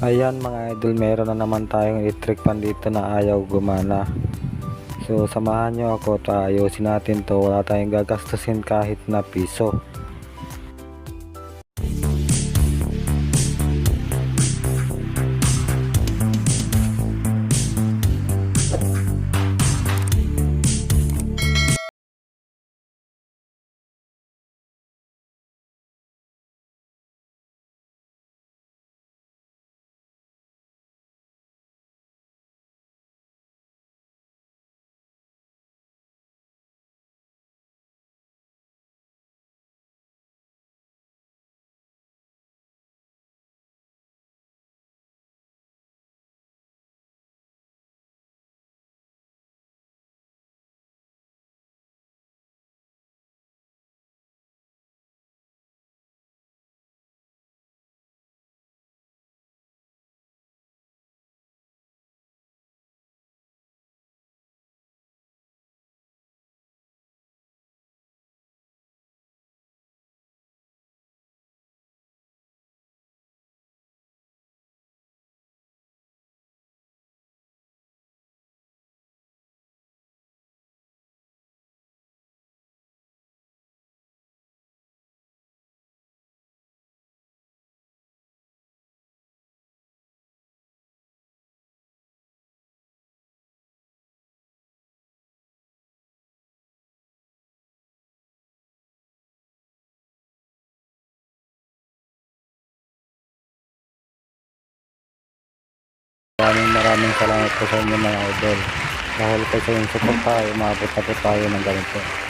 Ayan mga idol, meron na naman tayong electric fan dito na ayaw gumana. So samahan nyo ako, to ayusin natin to. Wala tayong gagastusin kahit na piso. Maraming maraming salamat po sa inyo mga idol. Dahil po sa inyong suporta, umabot na po tayo ng ganito.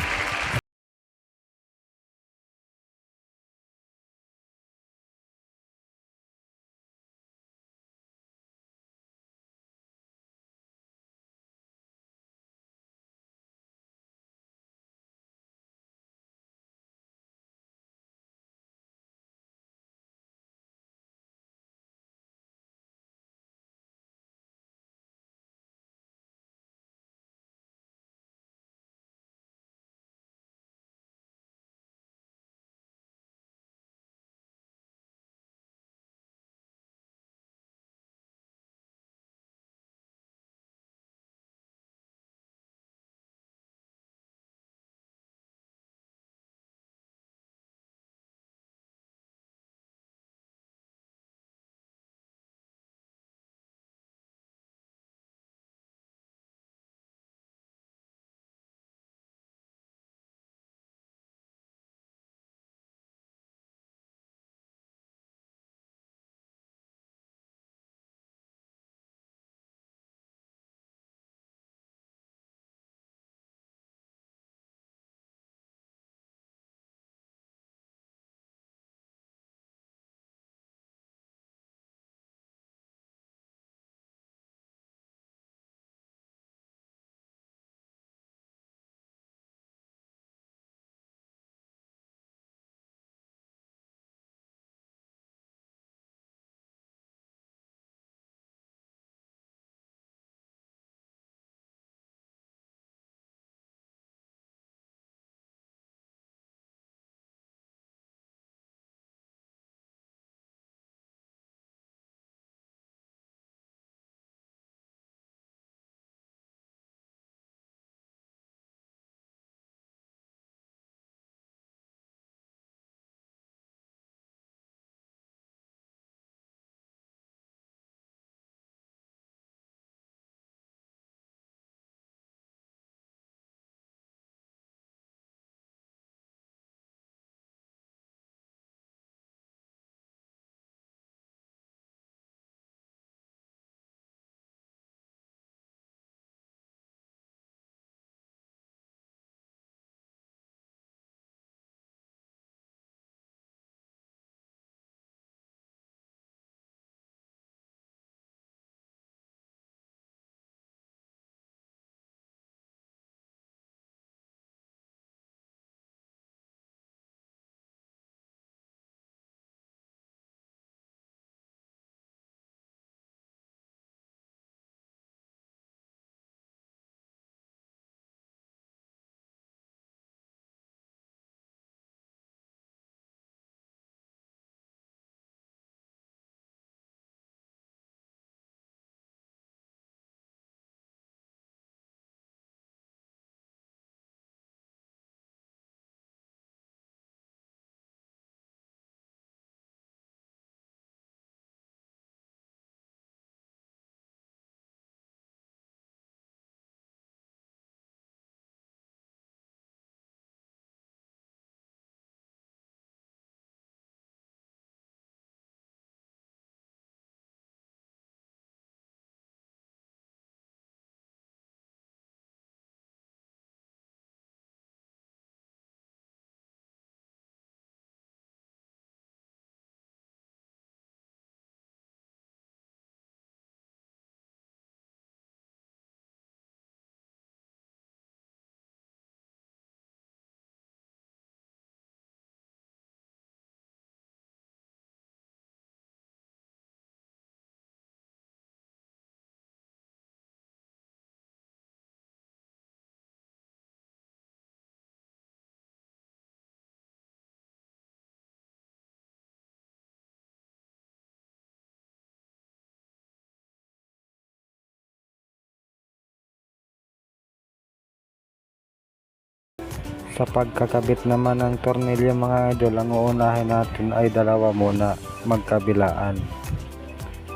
Sa pagkakabit naman ng tornilyo mga idol, ang uunahin natin ay dalawa muna magkabilaan.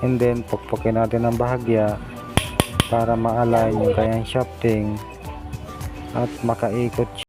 And then, pukpukin natin ng bahagya para ma-align yung kanyang shafting at makaikot.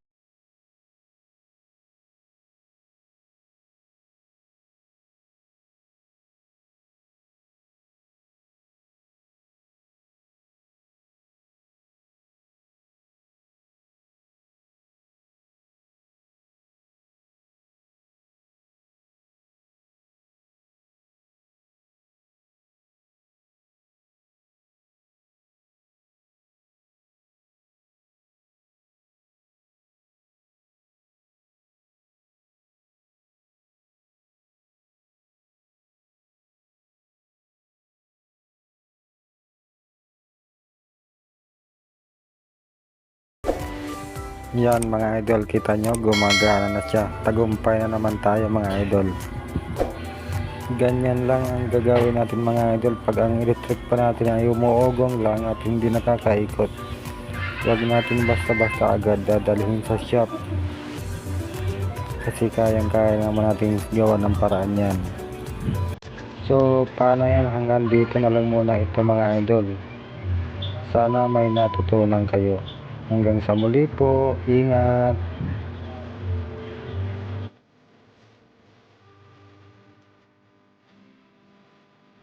Yan mga idol, kita nyo gumagana na siya. Tagumpay na naman tayo mga idol. Ganyan lang ang gagawin natin mga idol pag ang electric pa natin ay umuugong lang at hindi nakakaikot. Huwag natin basta-basta agad dadalhin sa shop. Kasi kayang-kaya naman natin gawa ng paraan yan. So, paano yan? Hanggang dito na lang muna ito mga idol. Sana may natutunan kayo. Hanggang sa muli po. Ingat.